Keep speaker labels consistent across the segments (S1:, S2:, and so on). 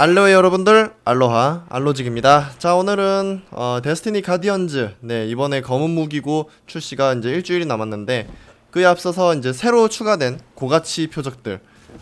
S1: 알로에 여러분들 알로하 알로직입니다. 자 오늘은 어, 데스티니 가디언즈. 네 이번에 검은 무기고 출시가 이제 일주일이 남았는데 그에 앞서서 이제 새로 추가된 고가치 표적들.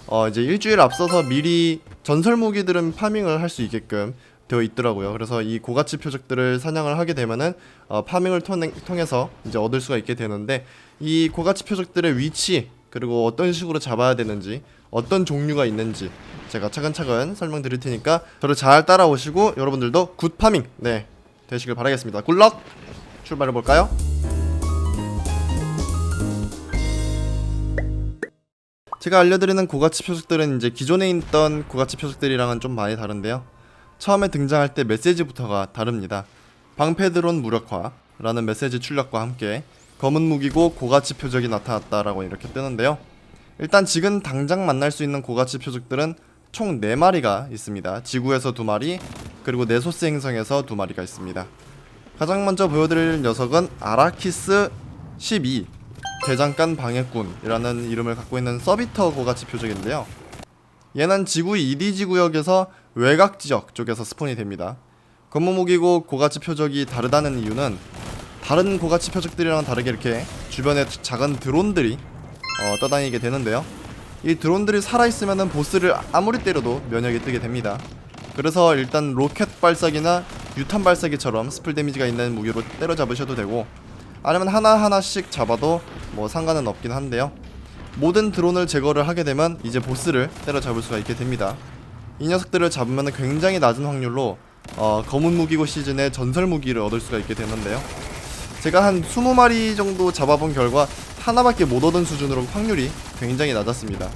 S1: 어 이제 일주일 앞서서 미리 전설 무기들은 파밍을 할 수 있게끔 되어 있더라고요. 그래서 이 고가치 표적들을 사냥을 하게 되면은 어, 파밍을 통해, 통해서 이제 얻을 수가 있게 되는데 이 고가치 표적들의 위치 그리고 어떤 식으로 잡아야 되는지 어떤 종류가 있는지 제가 차근차근 설명드릴 테니까 저를 잘 따라오시고 여러분들도 굿 파밍 네 되시길 바라겠습니다. 굿럭 출발해 볼까요? 제가 알려드리는 고가치 표적들은 이제 기존에 있던 고가치 표적들이랑은 좀 많이 다른데요. 처음에 등장할 때 메시지부터가 다릅니다. 방패드론 무력화라는 메시지 출력과 함께 검은 무기고 고가치 표적이 나타났다라고 이렇게 뜨는데요. 일단 지금 당장 만날 수 있는 고가치 표적들은 총 4마리가 있습니다. 지구에서 2마리, 그리고 네소스 행성에서 2마리가 있습니다. 가장 먼저 보여드릴 녀석은 아라키스 12 대장간 방해꾼이라는 이름을 갖고 있는 서비터 고가치 표적인데요. 얘는 지구 EDG 구역에서 외곽 지역 쪽에서 스폰이 됩니다. 검무무기고 고가치 표적이 다르다는 이유는 다른 고가치 표적들이랑 다르게 이렇게 주변에 작은 드론들이 어, 떠다니게 되는데요. 이 드론들이 살아있으면 보스를 아무리 때려도 면역이 뜨게 됩니다. 그래서 일단 로켓 발사기나 유탄 발사기처럼 스플 데미지가 있는 무기로 때려잡으셔도 되고 아니면 하나하나씩 잡아도 뭐 상관은 없긴 한데요. 모든 드론을 제거를 하게 되면 이제 보스를 때려잡을 수가 있게 됩니다. 이 녀석들을 잡으면 굉장히 낮은 확률로 어, 검은 무기고 시즌의 전설 무기를 얻을 수가 있게 되는데요. 제가 한 20마리 정도 잡아본 결과 하나밖에 못 얻은 수준으로 확률이 굉장히 낮았습니다.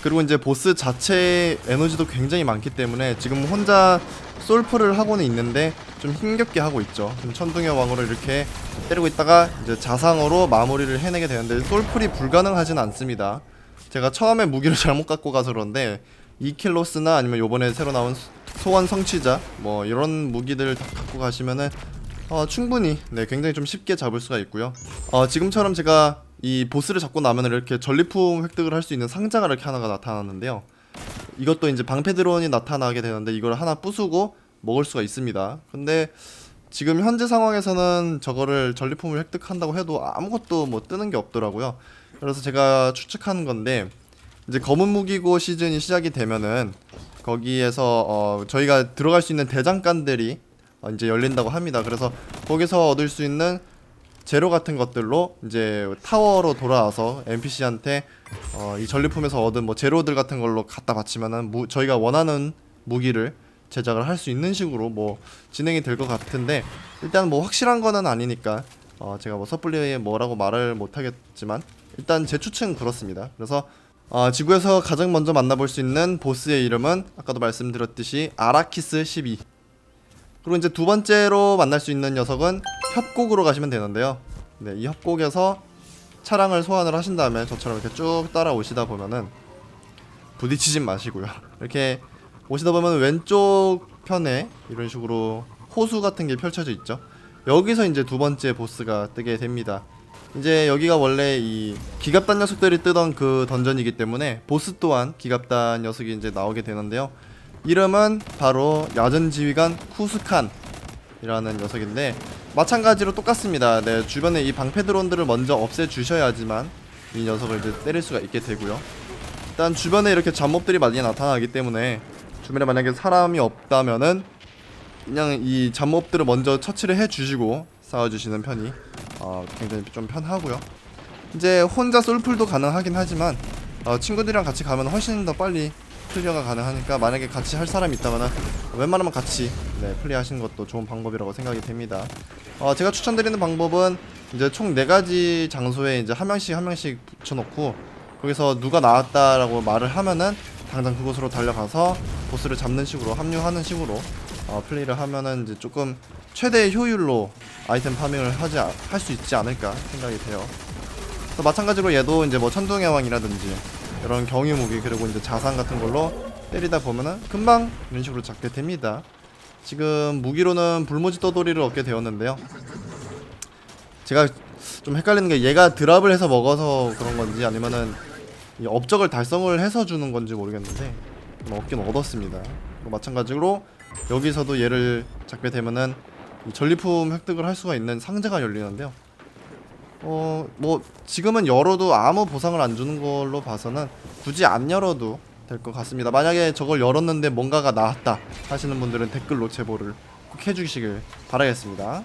S1: 그리고 이제 보스 자체의 에너지도 굉장히 많기 때문에 지금 혼자 솔프를 하고는 있는데 좀 힘겹게 하고 있죠. 천둥의 왕으로 이렇게 때리고 있다가 이제 자상으로 마무리를 해내게 되는데 솔플이 불가능하진 않습니다. 제가 처음에 무기를 잘못 갖고 가서 그런데 이킬로스나 아니면 요번에 새로 나온 소원 성취자 뭐 이런 무기들 다 갖고 가시면은 어, 충분히 네 굉장히 좀 쉽게 잡을 수가 있고요. 어, 지금처럼 제가 이 보스를 잡고 나면 이렇게 전리품 획득을 할 수 있는 상자가 이렇게 하나가 나타났는데요. 이것도 이제 방패 드론이 나타나게 되는데 이걸 하나 부수고 먹을 수가 있습니다. 근데 지금 현재 상황에서는 저거를 전리품을 획득한다고 해도 아무것도 뭐 뜨는 게 없더라고요. 그래서 제가 추측하는 건데 이제 검은 무기고 시즌이 시작이 되면은 거기에서 어 저희가 들어갈 수 있는 대장간들이 어 이제 열린다고 합니다. 그래서 거기서 얻을 수 있는 재료 같은 것들로 이제 타워로 돌아와서 NPC한테 어, 이 전리품에서 얻은 뭐 재료들 같은 걸로 갖다 바치면은 무, 저희가 원하는 무기를 제작을 할 수 있는 식으로 뭐 진행이 될 것 같은데 일단 뭐 확실한 거는 아니니까 어, 제가 뭐 섣불리 뭐라고 말을 못 하겠지만 일단 제 추측은 그렇습니다. 그래서 어, 지구에서 가장 먼저 만나볼 수 있는 보스의 이름은 아까도 말씀드렸듯이 아라키스 12 그리고 이제 두 번째로 만날 수 있는 녀석은 협곡으로 가시면 되는데요. 네, 이 협곡에서 차량을 소환을 하신 다음에 저처럼 이렇게 쭉 따라오시다 보면은 부딪히지 마시고요. 이렇게 오시다 보면 왼쪽 편에 이런 식으로 호수 같은 게 펼쳐져 있죠. 여기서 이제 두 번째 보스가 뜨게 됩니다. 이제 여기가 원래 이 기갑단 녀석들이 뜨던 그 던전이기 때문에 보스 또한 기갑단 녀석이 이제 나오게 되는데요. 이름은 바로 야전 지휘관 쿠스칸 이라는 녀석인데 마찬가지로 똑같습니다. 네, 주변에 이 방패 드론들을 먼저 없애 주셔야지만 이 녀석을 이제 때릴 수가 있게 되고요. 일단 주변에 이렇게 잡몹들이 많이 나타나기 때문에 주변에 만약에 사람이 없다면은 그냥 이 잡몹들을 먼저 처치를 해 주시고 싸워 주시는 편이 어, 굉장히 좀 편하고요. 이제 혼자 솔플도 가능하긴 하지만 어, 친구들이랑 같이 가면 훨씬 더 빨리 클리어가 가능하니까 만약에 같이 할 사람이 있다면 웬만하면 같이 네, 플레이하시는 것도 좋은 방법이라고 생각이 됩니다. 어, 제가 추천드리는 방법은 이제 총네 가지 장소에 이제 한 명씩 한 명씩 붙여놓고 거기서 누가 나왔다라고 말을 하면은 당장 그곳으로 달려가서 보스를 잡는 식으로 합류하는 식으로 어, 플레이를 하면은 이제 조금 최대의 효율로 아이템 파밍을 하지 할 수 있지 않을까 생각이 돼요. 또 마찬가지로 얘도 이제 뭐 천둥의 왕이라든지 이런 경유 무기 그리고 이제 자산 같은 걸로 때리다 보면은 금방 이런 식으로 잡게 됩니다. 지금 무기로는 불모지 떠돌이를 얻게 되었는데요. 제가 좀 헷갈리는 게 얘가 드랍을 해서 먹어서 그런 건지 아니면은 이 업적을 달성을 해서 주는 건지 모르겠는데 뭐 얻긴 얻었습니다. 마찬가지로 여기서도 얘를 잡게 되면은 이 전리품 획득을 할 수가 있는 상자가 열리는데요. 어, 뭐 지금은 열어도 아무 보상을 안 주는 걸로 봐서는 굳이 안 열어도 될 것 같습니다. 만약에 저걸 열었는데 뭔가가 나왔다 하시는 분들은 댓글로 제보를 꼭 해주시길 바라겠습니다.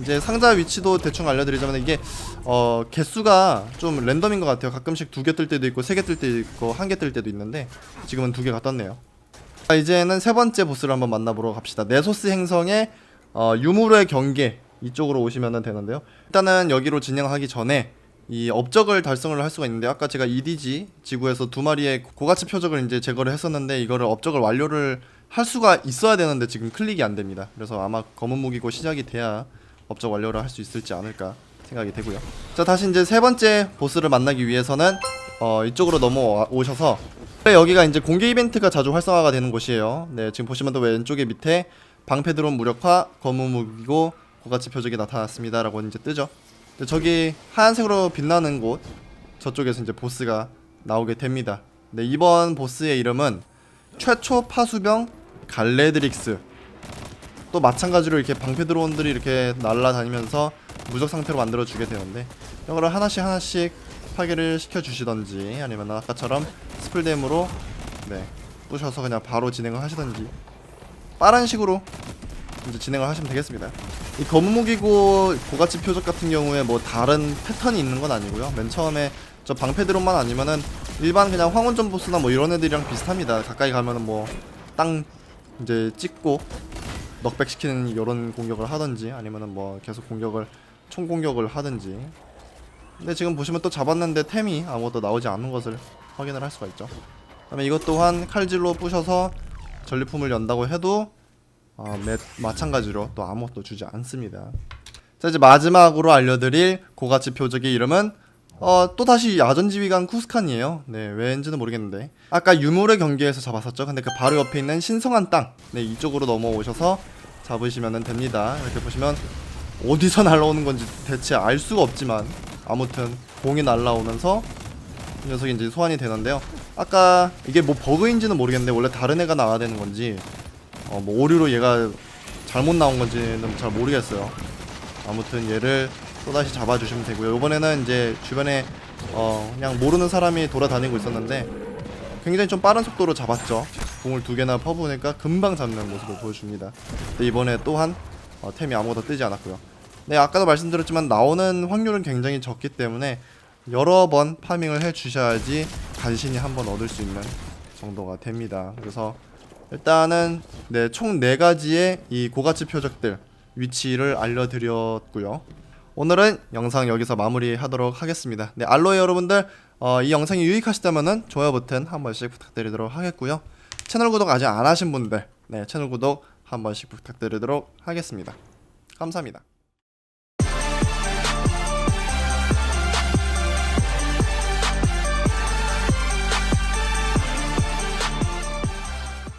S1: 이제 상자 위치도 대충 알려드리자면 이게 어 개수가 좀 랜덤인 것 같아요. 가끔씩 두 개 뜰 때도 있고 세 개 뜰 때도 있고 한 개 뜰 때도 있는데 지금은 두 개가 떴네요. 자, 이제는 세 번째 보스를 한번 만나보러 갑시다. 네소스 행성의 어, 유물의 경계 이쪽으로 오시면 되는데요. 일단은 여기로 진행하기 전에 이 업적을 달성을 할 수가 있는데 아까 제가 EDG 지구에서 두 마리의 고가치 표적을 이제 제거를 했었는데 이거를 업적을 완료를 할 수가 있어야 되는데 지금 클릭이 안 됩니다. 그래서 아마 검은 무기고 시작이 돼야 업적 완료를 할 수 있을지 않을까 생각이 되고요. 자 다시 이제 세 번째 보스를 만나기 위해서는 어, 이쪽으로 넘어오셔서 네, 여기가 이제 공개 이벤트가 자주 활성화가 되는 곳이에요. 네, 지금 보시면 또 왼쪽에 밑에 방패 드론 무력화 검은 무기고 고가치 표적이 나타났습니다라고 이제 뜨죠. 근데 저기 하얀색으로 빛나는 곳 저쪽에서 이제 보스가 나오게 됩니다. 네, 이번 보스의 이름은 최초 파수병 갈레드릭스. 또 마찬가지로 이렇게 방패 드론들이 이렇게 날아다니면서 무적 상태로 만들어 주게 되는데 이거를 하나씩 하나씩 파괴를 시켜 주시던지 아니면 아까처럼 스플댐으로 네 부셔서 그냥 바로 진행을 하시던지 빠른 식으로 이제 진행을 하시면 되겠습니다. 이 무기고 고가치 표적 같은 경우에 뭐 다른 패턴이 있는 건 아니고요. 맨 처음에 저 방패 드론만 아니면은 일반 그냥 황혼전 보스나 뭐 이런 애들이랑 비슷합니다. 가까이 가면은 뭐 땅 이제 찍고 넉백 시키는 이런 공격을 하든지 아니면은 뭐 계속 공격을 총 공격을 하든지. 근데 지금 보시면 또 잡았는데 템이 아무것도 나오지 않는 것을 확인을 할 수가 있죠. 그다음에 이것 또한 칼질로 부셔서 전리품을 연다고 해도 어, 매, 마찬가지로 또 아무것도 주지 않습니다. 자 이제 마지막으로 알려드릴 고가치 표적의 이름은 어, 또 다시 야전지휘관 쿠스칸이에요. 네, 왜인지는 모르겠는데 아까 유물의 경기에서 잡았었죠. 근데 그 바로 옆에 있는 신성한 땅, 네 이쪽으로 넘어오셔서 잡으시면 됩니다. 이렇게 보시면 어디서 날라오는 건지 대체 알 수가 없지만 아무튼 공이 날라오면서 이 녀석이 이제 소환이 되는데요. 아까 이게 뭐 버그인지는 모르겠는데 원래 다른 애가 나와야 되는 건지 어, 뭐 오류로 얘가 잘못 나온 건지는 잘 모르겠어요. 아무튼 얘를 또다시 잡아주시면 되고요. 이번에는 이제 주변에 어, 그냥 모르는 사람이 돌아다니고 있었는데 굉장히 좀 빠른 속도로 잡았죠. 공을 두 개나 퍼부으니까 금방 잡는 모습을 보여줍니다. 근데 이번에 또한 어, 템이 아무것도 뜨지 않았고요. 네, 아까도 말씀드렸지만 나오는 확률은 굉장히 적기 때문에 여러 번 파밍을 해 주셔야지 간신히 한 번 얻을 수 있는 정도가 됩니다. 그래서 일단은 네, 총네 가지의 이 고가치 표적들 위치를 알려드렸고요. 오늘은 영상 여기서 마무리하도록 하겠습니다. 네, 알로에 여러분들 어, 이 영상이 유익하시다면은 좋아요 버튼 한 번씩 부탁드리도록 하겠고요. 채널 구독 아직 안 하신 분들, 네, 채널 구독 한 번씩 부탁드리도록 하겠습니다. 감사합니다.